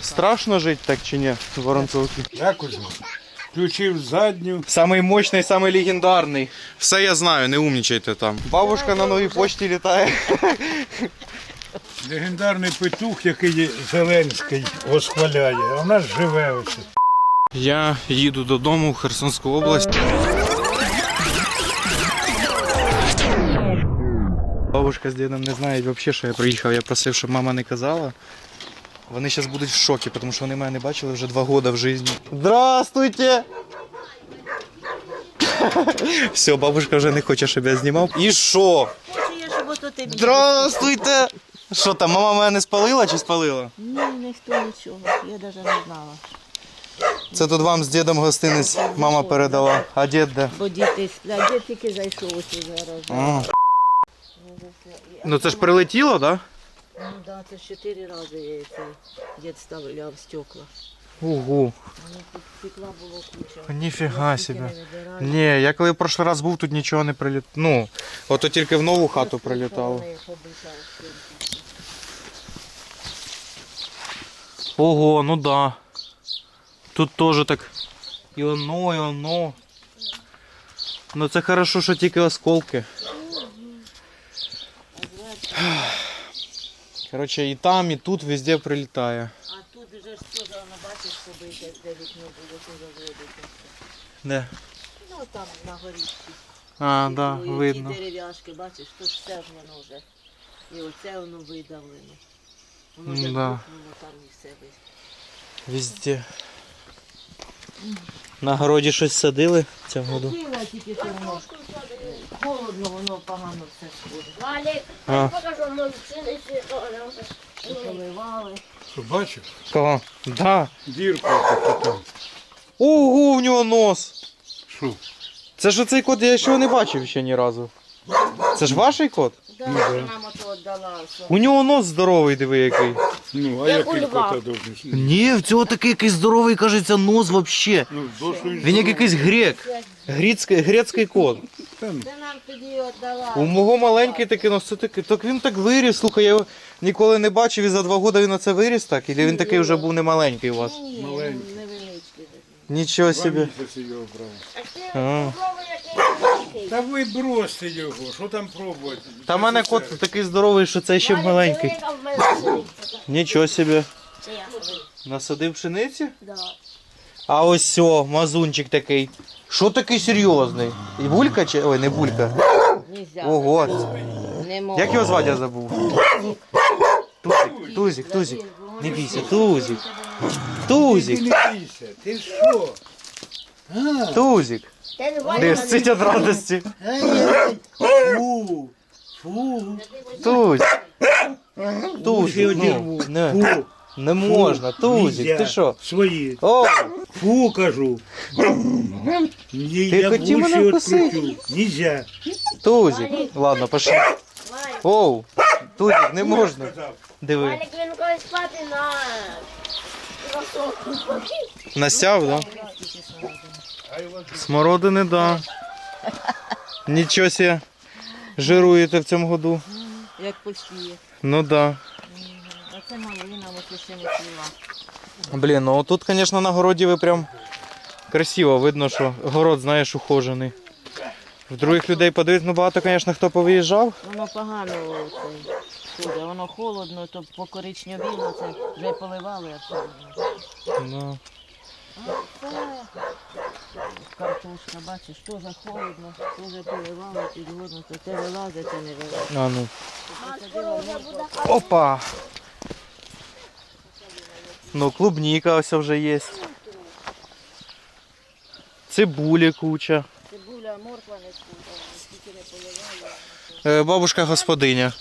Страшно жити так чи ні в Воронцовці? Якось включив задню. Самий мощний, самий легендарний. Все я знаю, не умнічайте там. Бабушка на новій почті літає. Легендарний петух, який Зеленський восхваляє. А в нас живе ось. Я їду додому в Херсонську область. Бабушка з дідом не знають взагалі, що я приїхав. Я просив, щоб мама не казала. Вони зараз будуть в шокі, тому що вони мене не бачили вже два роки в житті. Здравствуйте! Все, бабушка вже не хоче, щоб я знімав. І що? Хочу я, щоб ото ти Здравствуйте! Що там, мама мене не спалила чи спалила? Ні, ніхто нічого. Я навіть не знала. Це тут вам з дідом гостинець мама передала. А дід де? Бо діти сплять, дід тільки зайшов ось зараз. А. Ну це ж прилетіло, так? Ну да, це ж чотири рази я цей дід ставляв стекла. Тут стекла було куча. Ніфіга не. Ні, я коли в прошлий раз був, тут нічого не прилітало. Ну, ото тільки в нову хату прилітало. Ого, ну да. Тут теж так. І оно, і оно. Ну це хорошо, що тільки осколки. Коротше, і там, і тут везде прилітає. А тут вже ж теж, воно бачиш, побите, де вікно було, що заводиться. Де? Ну там на горішці. А, Ті да, твої, видно. Ті дерев'яшки, бачиш, тут все ж воно вже. І оце воно видавлено. Воно вже М-да. бухнуло там і все вис- Везде. На городі щось садили в цьому году. Тільки холодно, воно погано все сходить. Валік, А. покажу пшеницю. Поливали. Що бачив? Кого? Да. Дірку таку там. Ого, в нього нос. Що? Це ж оцей кот, я ще його не бачив ще ні разу. Це ж ваш кот? Ну, да. мама то віддала. що У нього нос здоровий, диви який. Ну, а Як який у льва. кота должен? Ні, в цього такий якийсь здоровий, кажеться, нос вообще. Ну, Він як якийсь грек. Грецький, грецький кот. Це нам тоді віддала. У мого маленький такий нос, це такий. Так він так виріс. Слухай, я його ніколи не бачив і за два роки він оце виріс так? І він такий вже був не маленький у вас? Ні, Маленький. невеличкий. Нічого собі. місяці його брав. А ти А. який великий. Та ви бросьте його, що там пробувати? Та в мене кот такий здоровий, що це ще маленький. диви, в мене пшениця. Нічого собі. Це я. Насадив пшениці? Да. А ось сьо, мазунчик такий. Що такий серйозний? І булька чи. Ой, не булька. Нельзя. Ого. Не. Як його звати я забув? Тузик, тузик, тузик. Не бійся, тузик. Ти Тузик, не бійся, ти що? Тузик. Не цить від радості. ай-яй. Фу, фу, Тузик. Тузик, ну, не, фу. не можна, тузик, ти що? Свої. О, Фу, кажу. Ні, Ти я хотів мене вкусити? відкручу. Нельзя. тузик. Ладно, пошли. Валік. Оу, тузик, не можна. Диви. Валік, він колись спати на... Насяв, да? Смородини, да. Нічого себе. Жируєте в цьому году. Як постіє. Ну да. А це малина, ось ще не цвіла. Блін, ну тут, звісно, на городі ви прям красиво видно, що город, знаєш, ухожений. В других людей подивитися, ну багато, звісно, хто повиїжджав. Воно погано це, ходить, воно холодно, то покоричневіло, це вже поливали, а все. Ну. Картошка, бачиш, теж холодно, теж поливали, підгодно, то те вилазить, те не вилазить. А ну. Опа! Ну, клубніка ось вже є. Цибулі куча. Цибуля, морква не скупила, скільки не поливали. Е, бабушка господиня.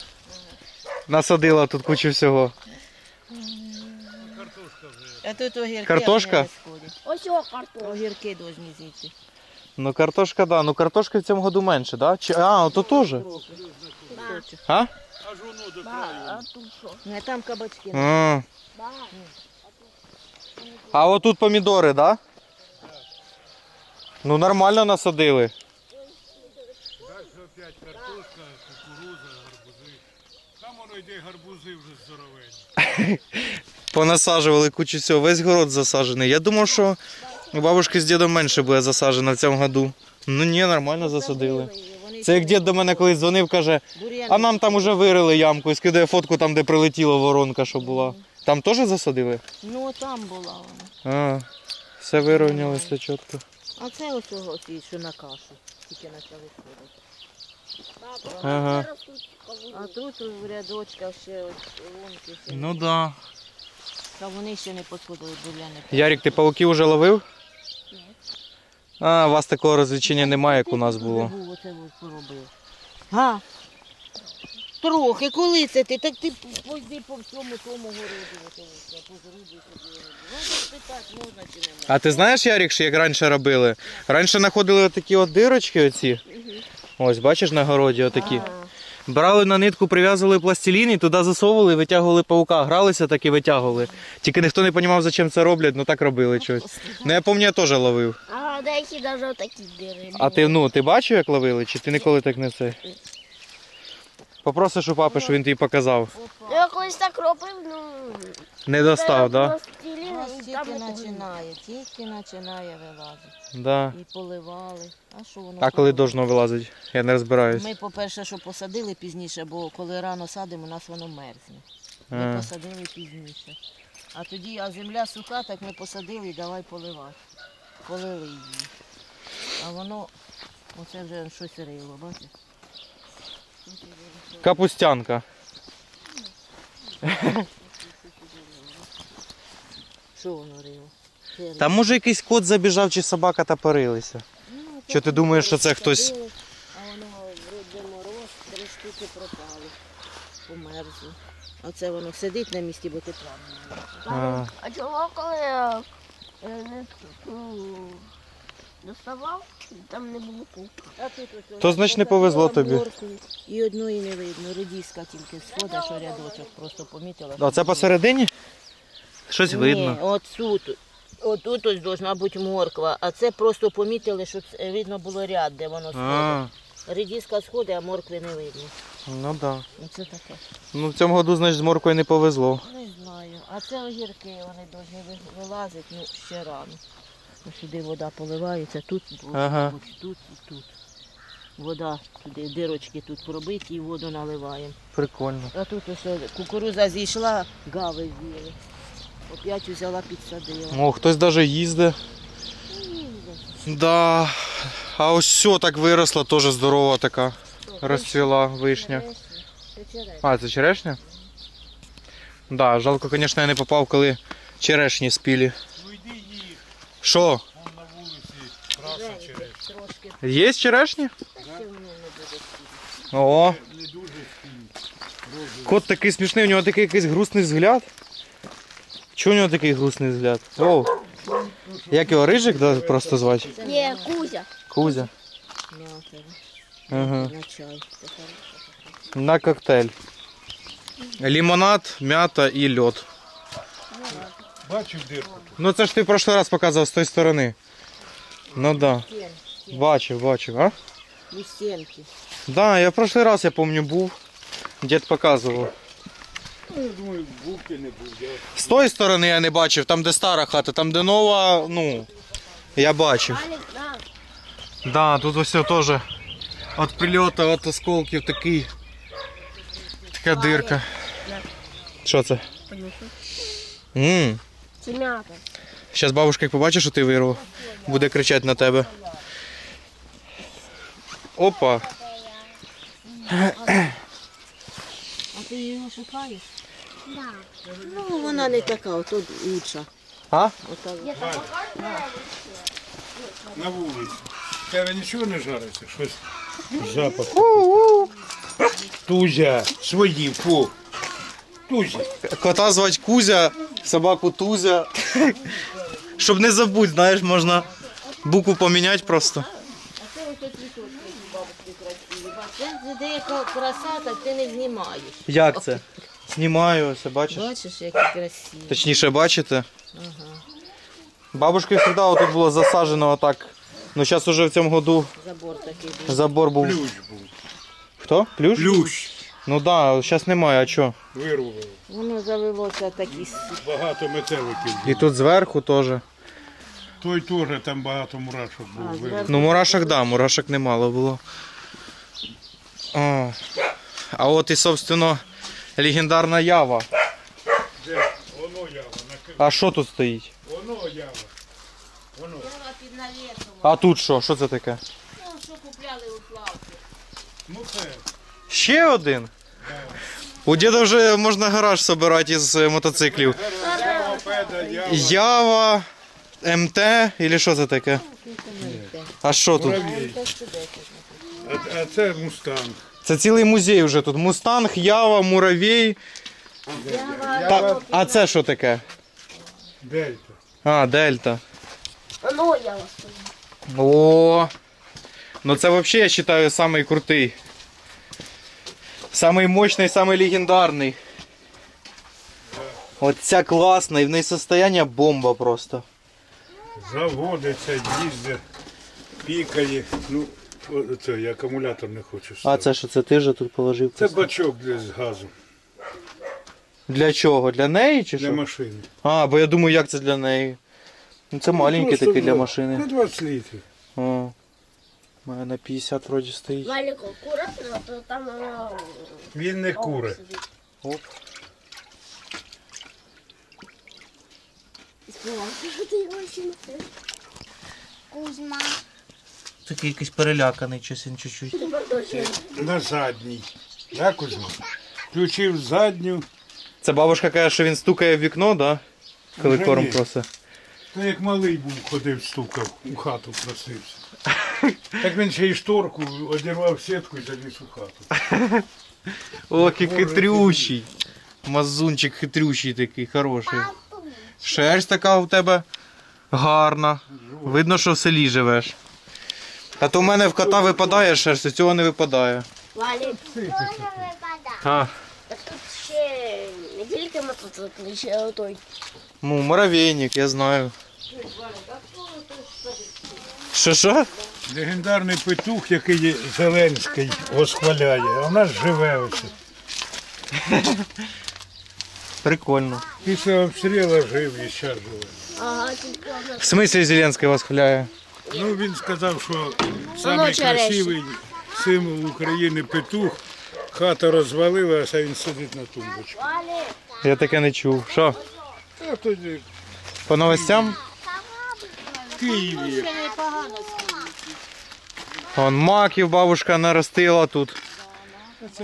Насадила тут кучу всього. А тут огірки Картошка? Ось його картошка. Огірки повинні зійти. Ну, картошка, да. Ну, картошки в цьому году менше, да? Чи... А, то теж. А? А тут що? Не там кабачки. А, а отут помідори, да? Ну, нормально насадили. Дальше опять картошка, кукуруза, гарбузи. Там воно йде гарбузи вже здоровенні. Понасаджували кучу всього, весь город засаджений. Я думав, що у бабушки з дідом менше буде засаджено в цьому году. Ну ні, нормально засадили. Це як дід до мене колись дзвонив, каже, а нам там уже вирили ямку і скидає фотку там, де прилетіла воронка, що була. Там теж засадили? Ну там була вона. А, все вирівняли, все чітко. А це ось ті, що на кашу. Тільки почали сходити. Ага. А тут у рядочках ще ось лунки. Ну да. Та вони ще не посходили бур'яни. Ярик, ти пауків уже ловив? А, у вас такого розвлечення немає, як у нас було. був ось поробив. Га? Трохи, коли це ти? Так ти пойди по всьому тому городу. оце ось, по зрубу собі. Ну, спитати можна чи не можна. А ти знаєш, Ярик, що як раніше робили? Раніше знаходили отакі от дирочки оці. Ось, бачиш на городі отакі. А, Брали на нитку, прив'язували пластилін і туди засовували, витягували паука. Гралися так і витягували. Тільки ніхто не розумів, зачем це роблять, ну так робили щось. Ну я пам'ятаю, я теж ловив. А деякі навіть такі дири. А ти ну ти бачив, як ловили, чи ти ніколи так не це? Попросиш у папи, щоб він тобі показав. Я колись так робив, ну... Не достав, так? у нас тільки починає, тільки починає вилазити. Да? І поливали. А що воно? А коли поливає? должно вилазить? Я не розбираюсь. Ми, по-перше, що посадили пізніше, бо коли рано садимо, у нас воно мерзне. Ми А. посадили пізніше. А тоді, а земля суха, так ми посадили і давай поливати. Полили її. А воно, оце вже щось рило, бачиш? Капустянка. Що воно рило? Та може якийсь кот забіжав чи собака та порилися. Ну, Чи ти думаєш, що це хтось? А воно вроде мороз, три штуки пропали. Померзли. А це воно сидить на місці, бо тепла немає. А, чого коли я е, не ну, доставав, там не було ось То, значить, не повезло тобі. І одної не видно. Редіска тільки сходить, що рядочок просто помітила. а це посередині? Щось Ні, видно. от тут. Отут ось должна бути морква, а це просто помітили, що це, видно було ряд, де воно А, сходить. Редіска сходить, а моркви не видно. ну да. Оце таке. Ну в цьому году, значить, з моркою не повезло. Не знаю. А це огірки, вони повинні ви- вилазити, ну ще рано. Ось Сюди вода поливається, тут, Ага. тут і тут. Вода туди, дирочки тут пробиті і воду наливаємо. Прикольно. А тут ось кукуруза зійшла, гави з'їли. Опять взяла, підсадила. О, хтось навіть їздить. Да. А ось все так виросла, теж здорова така. Розцвіла вишня. Це черешня. А, це черешня? Да, жалко, звісно, я не попав, коли черешні спілі. Ну Що? вон на вулиці траса через. Трошки Є черешні? не буде. О, Не дуже спільні. кот такий смішний, у нього такий якийсь грустний взгляд. Чого у нього такий грустний взгляд? О, як його рижик да, просто звати? Ні, Кузя. Кузя. Ага. На чай. На коктейль. Лимонад, м'ята і льод. Бачив дирку? Ну це ж ти в прошлий раз показував з тої сторони. Ну да. Стін, Бачив, бачив, а? і стінки. Да, я в прошлий раз, я пам'ятаю, був. Дід показував. Ну, я думаю, бувки не був. Я З тої сторони я не бачив, там де стара хата, там де нова, ну. Я бачив. Алік, на. Да, тут ось теж від прильоту, від осколків такий. Така дирка. Що це? Ммм. Це м'ята. Зараз бабушка, як побачить, що ти вирвав, буде кричати на тебе. Опа. А ти його шукаєш? Да. Ну, вона не така, ото лучша. А? На вулиці. В Тебе нічого не жариться? Щось запах. Тузя, свої, фу. Тузя. Кота звати Кузя, собаку Тузя. Щоб не забудь, знаєш, можна букву поміняти просто. А це деяка краса, так ти не знімаєш. Як це? Знімаю, ось, бачиш? Бачиш, які красиві. Точніше, бачите? Ага. Бабушки завжди тут було засаджено отак. Ну зараз уже в цьому году Забор такий був. забор був. Плющ був. Хто? Плюш? Плющ. Ну да, зараз немає, а чо? Вирвало. Воно завелося такі Багато метеликів. І тут зверху теж. Той теж там багато мурашок було. вирвало. Ну, мурашок, да, мурашок немало було. А, а от і, собственно, легендарна ява. Де? Воно ява. А що тут стоїть? Воно ява. Воно. Дерева під навісом. А тут що? Що це таке? Ну, що купляли у Славки. Ну це. Ще один? У діда вже можна гараж собирати із е, мотоциклів. Ява, МТ, і що це таке? А що тут? А, а це мустанг. Це цілий музей вже тут. Мустанг, Ява, муравей. Та, а це що таке? Дельта. А, Дельта. Воно я вас. О, ну це вообще, я считаю, самый крутий. Самый мощний, самый легендарний. Оця класна, і в неї состояние бомба просто. Заводиться, їздить, пікає. Ну, це я акумулятор не хочу А ставити. це що, це ти вже тут положив? Це просто? бачок для з газу, Для чого? Для неї чи для що? машини. А, бо я думаю, як це для неї. Ну це маленький такий для машини. На 20 літрів. О. У мене на 50 вроді стоїть. Валіко, акуратно, то там воно... Він не сидить. Оп. Кузьма. Такий якийсь переляканий часин чуть-чуть. На задній. Так, Кузьма? Включив задню, Це бабушка каже, що він стукає в вікно, да? Коли Вже корм ні. просить. то як малий був, ходив, стукав, у хату просився. Так він ще й шторку одірвав сітку і заліз у хату. О, який хитрющий. Мазунчик хитрющий такий, хороший. Шерсть така у тебе гарна. Видно, що в селі живеш. А то в мене в кота випадає шерсть, а цього не випадає. Валік, А, тут ще не тільки мотоцикл, ще отой. ну, муравейник, я знаю. Що що? Легендарний петух, який Зеленський восхваляє, а в нас живе ось. Прикольно. Після обстрілу жив і зараз живе. В смислі Зеленський вас хваляє? Ну він сказав, що самий черешня. красивий символ України петух. Хата розвалилася, а він сидить на тумбочці. Я таке не чув. Що? По новостям? в Києві. Вон маків бабушка наростила тут.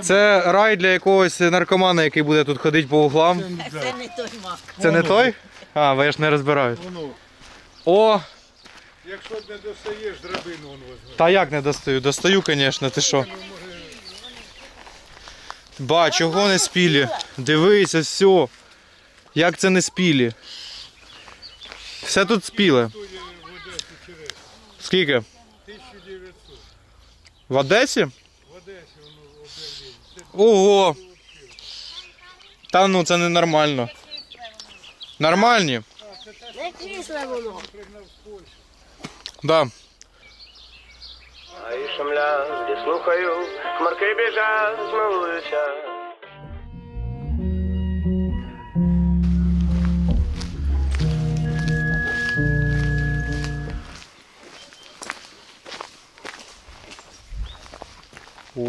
Це рай для якогось наркомана, який буде тут ходити по углам. Це не той мак. Це не той? А, ви ж не розбирають. Воно, О, якщо не достаєш драбину, він возьме. та як не достаю? Достаю, звісно, ти що? Ба, чого не спілі? Дивися, все. Як це не спілі? Все тут спіле. Скільки? 1900. В Одесі? В Одесі воно об'явлено. Ого! Та ну це ненормально. Нормальні? не крісле воно. Да. А і шумля, я слухаю, хмарки біжать, змилуюся. О.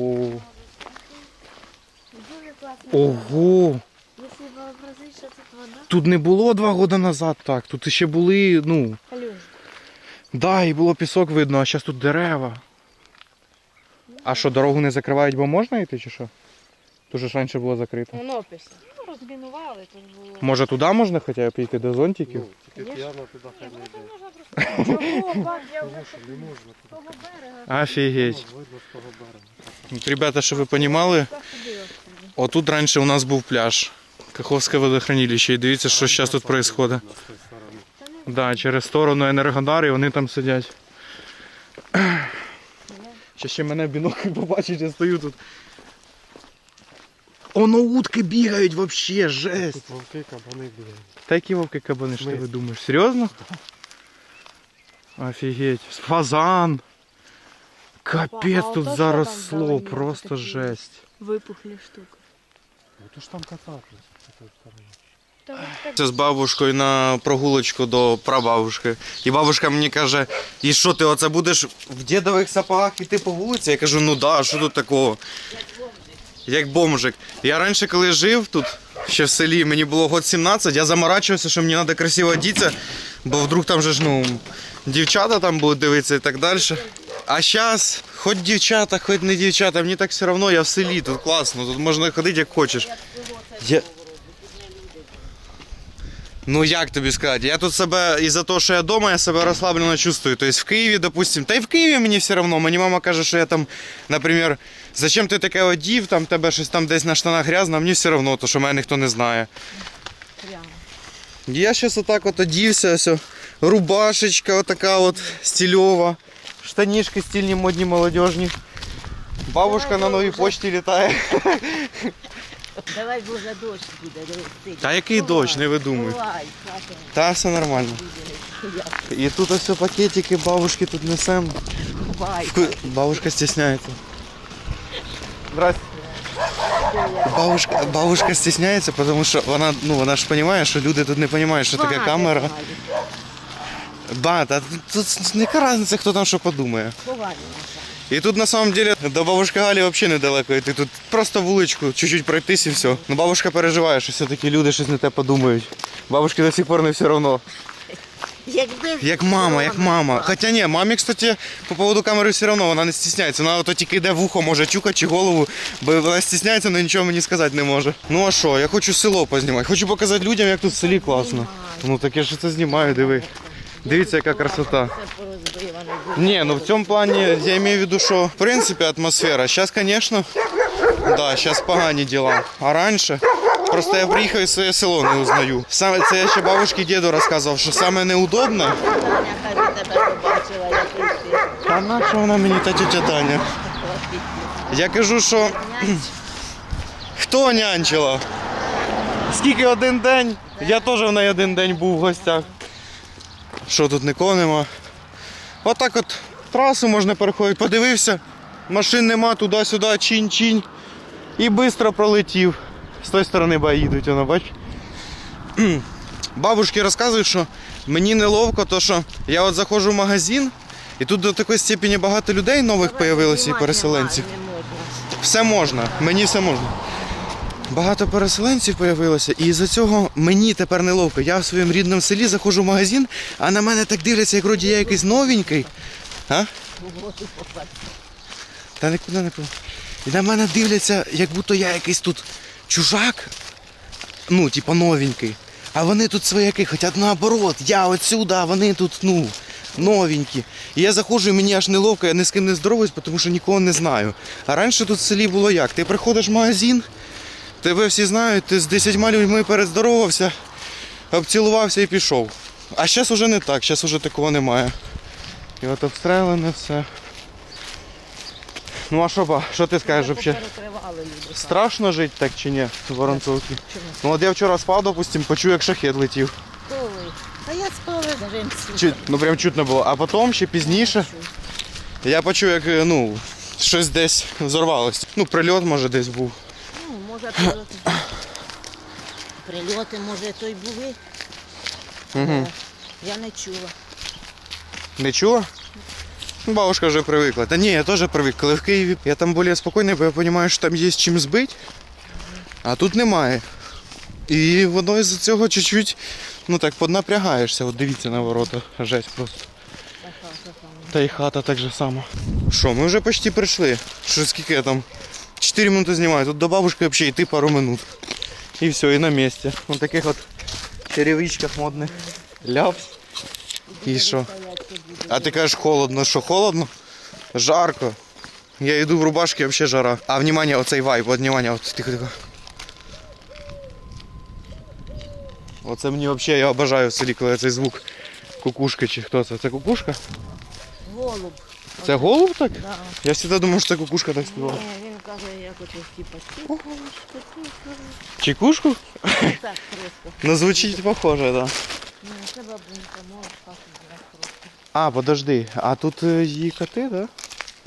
Дуже класно. Ого! Якщо вообразити, що тут вода. Тут не було два роки назад так. Тут ще були, ну. Калюж. Да, і було пісок видно, а зараз тут дерева. А що, дорогу не закривають, бо можна йти чи що? Тут же ж раніше було закрито. Воно писано. Ну, розмінували, тут було. Може туди можна хоча б піти до зонтиків? Чого, бак, я вже того берега. Офігеть. От, Ребята, щоб ви розуміли, отут раніше у нас був пляж. Каховське водохранилище. І дивіться, що зараз тут відбувається. Да, через сторону Енергодар і вони там сидять. Ще ще мене в бінокль побачить, я стою тут. Оно утки бігають вообще, жесть. Вовки, кабани бігають. Та які вовки кабани, що ти думаєш? Серйозно? Офігеть. Фазан. Капець А тут заросло, там просто такі? жесть. Випухлі штуки. Ото ж там катати. Це з бабушкою на прогулочку до прабабушки. І бабушка мені каже: і що ти оце будеш в дідових сапогах іти по вулиці? Я кажу, ну да, що тут такого? Як бомжик. Я раніше, коли жив тут, ще в селі, мені було год 17, я заморачувався, що мені треба красиво одітися, бо вдруг там же ж ну, дівчата там будуть дивитися і так далі. А зараз, хоч дівчата, хоч не дівчата, мені так все одно, я в селі, тут класно, тут можна ходити як хочеш. Я... Ну як тобі сказати? Я тут себе із-за того, що я вдома, я себе розслаблено чувствую. Тобто в Києві, допустим, та й в Києві мені все одно. Мені мама каже, що я там, наприклад, зачем ти таке одів, там тебе щось там десь на штанах грязно, а мені все одно, то що мене ніхто не знає. Прямо. Я зараз отак от одівся, ось, рубашечка отака от стильова, штанішки стильні, модні, молодіжні. Бабушка на новій почті літає. Давай, боже, дощ буде, дивись. Та який дощ, не видумуй. Хата Та все нормально. буде. І тут ось пакетики бабушки тут несемо. Бабушка стесняется. Здрасте. Бабушка, бабушка стесняється, тому що вона, ну, вона ж розуміє, що люди тут не розуміють, що таке камера. Ба, та тут, тут не яка різниця, хто там що подумає. Наша. І тут на самом деле до бабушки Галі взагалі недалеко йти. Тут просто вуличку, чуть-чуть пройтись і все. Ну бабушка переживає, що все-таки люди щось не те подумають. Бабушки до сих пор не все одно. Якби Як мама, як мама. Хоча ні, мамі, кстати, по поводу камери все одно вона не стісняється. Вона ото тільки йде в ухо, може чукати чи голову, бо вона стісняється, але нічого мені сказати не може. Ну а що, я хочу село познімати. Хочу показати людям, як тут в селі класно. Ну так я ж це знімаю, диви. Дивіться, яка красота. Не, ну в цьому плані я имею в виду, що в принципі атмосфера. Зараз, звісно, да, зараз погані діла. А раніше просто я приїхав і своє село не узнаю. Саме це я ще бабушці діду розказував, що саме неудобне. А на що вона мені та тетя Таня? Я кажу, що хто нянчила? Скільки один день? Я теж в неї один день був в гостях. Що тут нікого нема? Отак от трасу можна переходити. Подивився, машин нема туди-сюди, чинь-чинь. І швидко пролетів. З тої сторони ба їдуть, воно бач. Бабушки розказують, що мені неловко, то що я от заходжу в магазин, і тут до такої степені багато людей нових появилося і переселенців. Все можна, мені все можна. Багато переселенців появилося, і з-за цього мені тепер неловко. Я в своєму рідному селі заходжу в магазин, а на мене так дивляться, як вроді я якийсь новенький. А? Та нікуди не пов- І на мене дивляться, як будто я якийсь тут чужак, ну, типа новенький. А вони тут свояки, хоча наоборот, я отсюда, а вони тут, ну, новенькі. І я заходжу, і мені аж неловко, я ні з ким не здоровуюсь, тому що нікого не знаю. А раніше тут в селі було як? Ти приходиш в магазин, тебе всі знають, ти з десятьма людьми перездоровався, обцілувався і пішов. А зараз уже не так, зараз уже такого немає. І от обстрелене все. Ну а що, що ти скажеш взагалі? Страшно жити так чи ні в Воронцовці? Ну от я вчора спав, допустим, почув, як шахет летів. А я спала на. Чуть, ну прям чутно було. А потім ще пізніше я почув, як е, ну, щось десь взорвалось. Ну, прильот може десь був. Може, прильоти. Прильоти, може, то й були. Угу. Я не чула. Не чула? Ну, бабушка вже привикла. Та ні, я теж привик. Коли в Києві я там більш спокійний, бо я розумію, що там є чим збити, а тут немає. І воно із-за цього чуть-чуть, ну так, поднапрягаєшся. От дивіться на ворота. Жесть просто. Та й хата так же само. Що, ми вже почти прийшли. Що скільки я там? 4 минути знімаю. Тут до бабушки взагалі йти пару минут. І все, і на місці. Ось таких от черевичках модних. Ляпс. І що? А ти кажеш холодно. Що холодно? Жарко. Я йду в рубашці, взагалі жара. А внимание, оцей вайб, от внимание, от тихо тихо. Оце мені взагалі я обожаю в селі, коли цей звук кукушки чи хто це? Це кукушка? Голуб. Це голуб так? Да. Я завжди думав, що це кукушка так співала. Ні, як ото типа Чекушку? так просто. Ну звучить похоже, так. Да. Ну, це бабунька, може, знає просто. А, подожди, а тут е, її коти, так?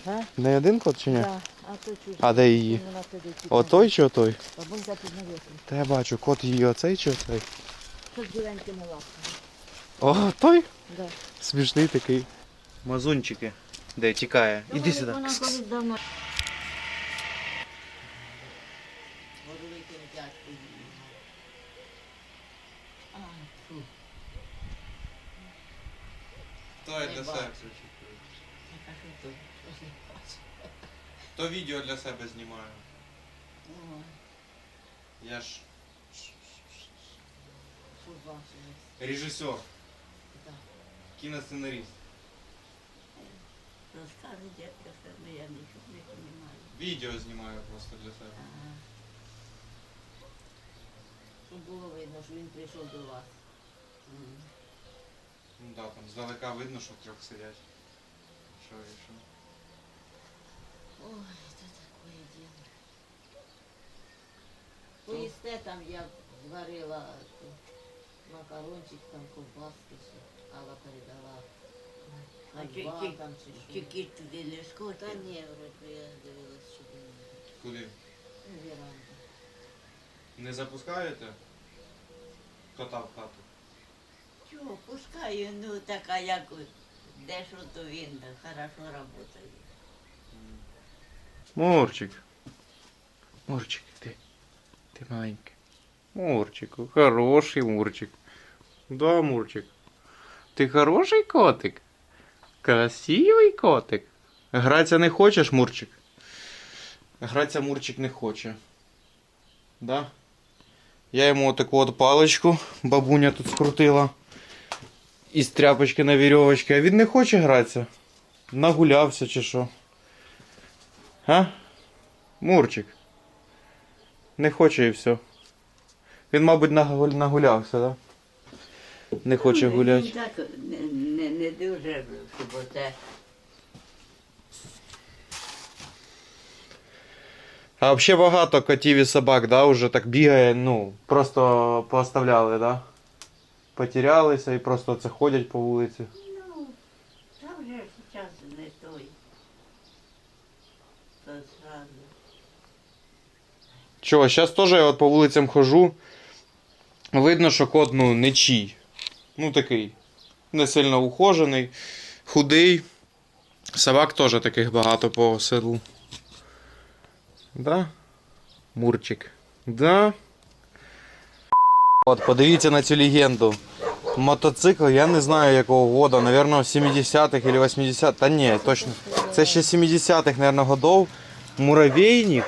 Да? Не один кот чи ні? Да. А то чужий. А де її? Вона сидить. Отой чи отой? Бабунька під навісом. Та я бачу, кот її оцей чи оцей? Що з біленькими лапками. О, той? Да. Смішний такий. Мазунчики. Де тікає? Іди сюди. Вона колись давно. Горликим дядьку її. А, фу. То я Не для бачу. себе. Яка ж то? Щось не бачу. То відео для себе знімаю. Ой, Я ж що бачили. режисер, Так. кіносценарист. Розкажи, дядька, що ну, я нічого не розумію. Відео знімаю просто для себе. Ага. Щоб було видно, що він прийшов до вас. Ну да, там здалека видно, що трьох сидять. Що і що. Ой, це таке діло. Поїсте там я зварила макарончик, там ковбаски ще, Алла передала. А На чи- два чи- там чи що. Кіт туди не Та ні, вроде я дивилась, що він Куди? ну. Не запускаєте кота в хату? Чого, пускаю, ну така як де що то він хорошо працює. Мурчик. Мурчик, ти. Ти маленький. Мурчику, хороший Мурчик. Да, Мурчик. Ти хороший котик. Красивий котик. Гратися не хочеш, Мурчик? Гратися Мурчик не хоче. Да? Я йому таку от паличку бабуня тут скрутила. Із тряпочки на вірьовочки, а він не хоче гратися. Нагулявся чи що. А? Мурчик. Не хоче і все. Він, мабуть, нагу- нагулявся, так? Да? Не хоче Ну, гуляти. Не, не, не дуже, щоб це. А взагалі багато котів і собак, да, уже так бігає, ну, просто поставляли, да? Потерялися і просто це ходять по вулиці. Ну, та вже зараз не той. То зразу. Чого, зараз теж я от по вулицям хожу. Видно, що кот, ну, не чий. Ну, такий. Не сильно ухожений, худий. Собак теж таких багато по селу. Да? Мурчик. Да. От, подивіться на цю легенду. Мотоцикл, я не знаю якого года, наверное, 70-х или 80-х. Та ні, точно. Це ще 70-х, наверное, годов. Муравейник.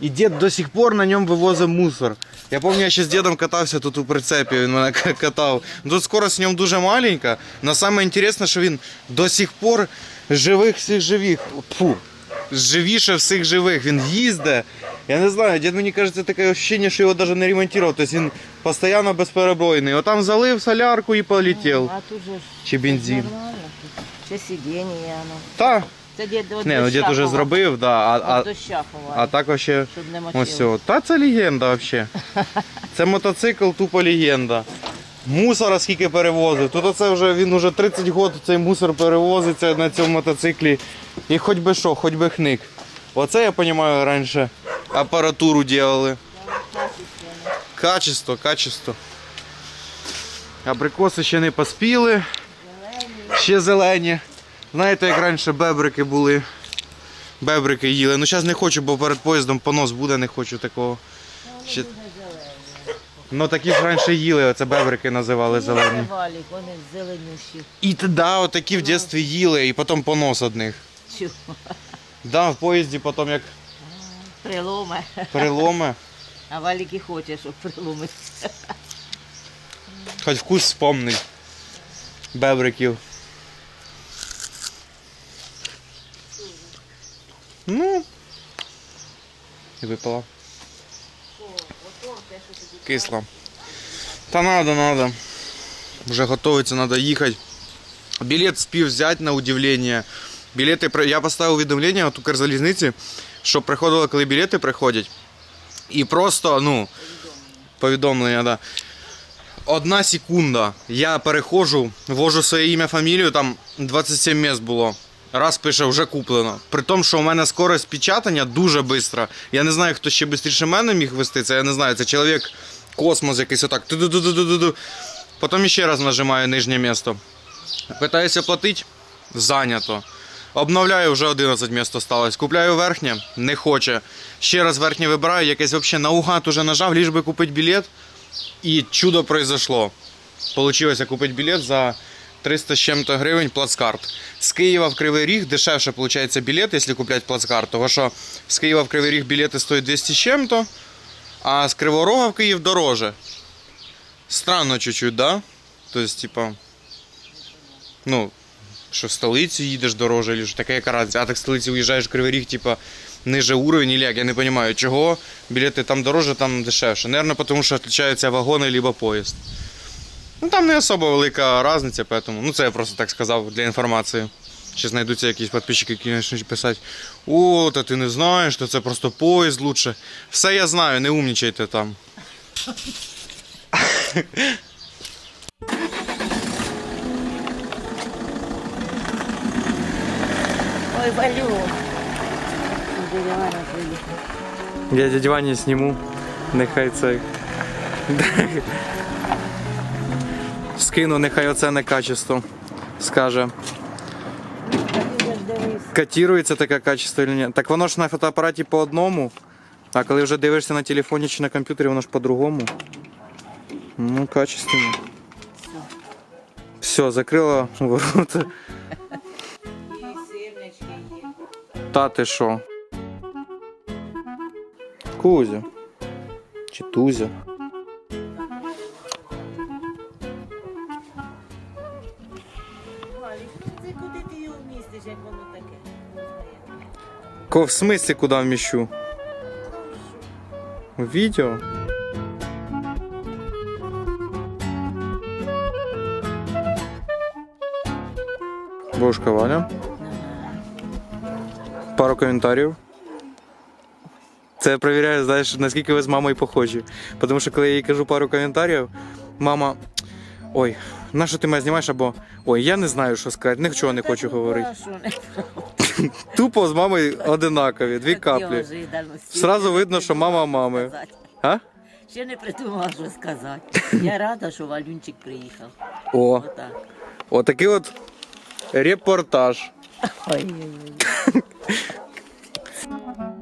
І дід до сих пор на ньому вивозив мусор. Я пам'ятаю, я ще з дідом катався тут у прицепі, він мене катав. Тут скорость в ньому дуже маленька, але саме інтересне, що він до сих пор живих всіх живих. Фу, живіше всіх живих. Він їздить. Я не знаю, дід мені кажеться таке ощущення, що його навіть не ремонтував. Тобто він постійно безперебойний. Отам залив солярку і полетів. А тут же ж Чи бензин. нормально. тут. Ще сидіння, ну. Та, Це дід от не, ну дід уже зробив, да, а, а, а так вообще. щоб не мочило. Ось все. Та це легенда взагалі. Це мотоцикл тупо легенда. Мусора скільки перевозив. Тут оце вже він уже 30 років цей мусор перевозиться на цьому мотоциклі. І хоч би що, хоч би хник. Оце я розумію, раніше апаратуру робили. Качество, качество. Абрикоси ще не поспіли. Ще зелені. Знаєте, як раніше бебрики були. Бебрики їли. Ну зараз не хочу, бо перед поїздом понос буде, не хочу такого. Ще... Ну такі ж раніше їли, оце бебрики називали зелені. Валік, вони зеленющі. І т- да, отакі в дитинстві їли, і потім понос одних. Чу. Да, в поїзді потім як Приломе. переломи, А Валік і хоче, щоб приломити. хоч вкус спомний. Бебриків. Ну. І випила. Кисло. Та надо, надо. Вже готовиться, надо їхати. Білет спів взяти на удивлення. Білети, при- я поставив увідомлення от у Укрзалізниці, щоб приходило, коли білети приходять. І просто, ну, повідомлення, да. Одна секунда. Я переходжу, ввожу своє ім'я, фамілію, там 27 місць було. Раз пише, вже куплено. При тому, що у мене скорость печатання дуже швидка. Я не знаю, хто ще швидше мене міг вести це. Я не знаю. Це чоловік космос якийсь отак. Потім ще раз нажимаю нижнє місто. Питаюся платити, зайнято. Обновляю, вже 11 місць осталось. Купляю верхнє, не хоче. Ще раз верхнє вибираю, якесь взагалі наугад уже нажав, ліж би купити білет. І чудо произошло. Получилося купити білет за 300 з чим-то гривень плацкарт. З Києва в Кривий Ріг дешевше виходить білет, якщо купляти плацкарт. Тому що з Києва в Кривий Ріг білети стоять 200 з чим-то, а з Кривого Рога в Київ дороже. Странно чуть-чуть, да? Тобто, типа, ну, що в столицю їдеш дороже, або що таке яка разниця. А так в столицю уїжджаєш в Кривий Ріг, типа, ниже уровень, или як, я не розумію, чого білети там дороже, там дешевше. Наверное, тому що відрізняються вагони, либо поїзд. Ну там не особо велика різниця, поэтому, ну це я просто так сказав для інформації. Ще знайдуться якісь підписчики, які почнуть писати, о, та ти не знаєш, то це просто поїзд лучше. Все я знаю, не умнічайте там. Ой, Валю. Дядя Ваня приїхав. Я дядь Вані зніму. Нехай це. Скину, нехай оцене качество. Скаже. Котирується таке качество чи ні. Так воно ж на фотоапараті по одному. А коли вже дивишся на телефоні чи на комп'ютері, воно ж по-другому. Ну, качественно. Все, закрила ворота. Та ти що? Кузя. Чи Тузя? В смислі куди вміщу? В Відео? Бушка Валя. Пару коментарів. Це я перевіряю, знаєш, наскільки ви з мамою похожі. Тому що коли я їй кажу пару коментарів, мама. Ой, на що ти мене знімаєш? Або ой, я не знаю, що сказати, нічого не хочу говорити. Тупо з мамою одинакові, дві каплі. Сразу видно, що мама мами. А? Ще не придумала, що сказати. Я рада, що Валюнчик приїхав. О, Отак. отакий от репортаж. Ой-ой-ой.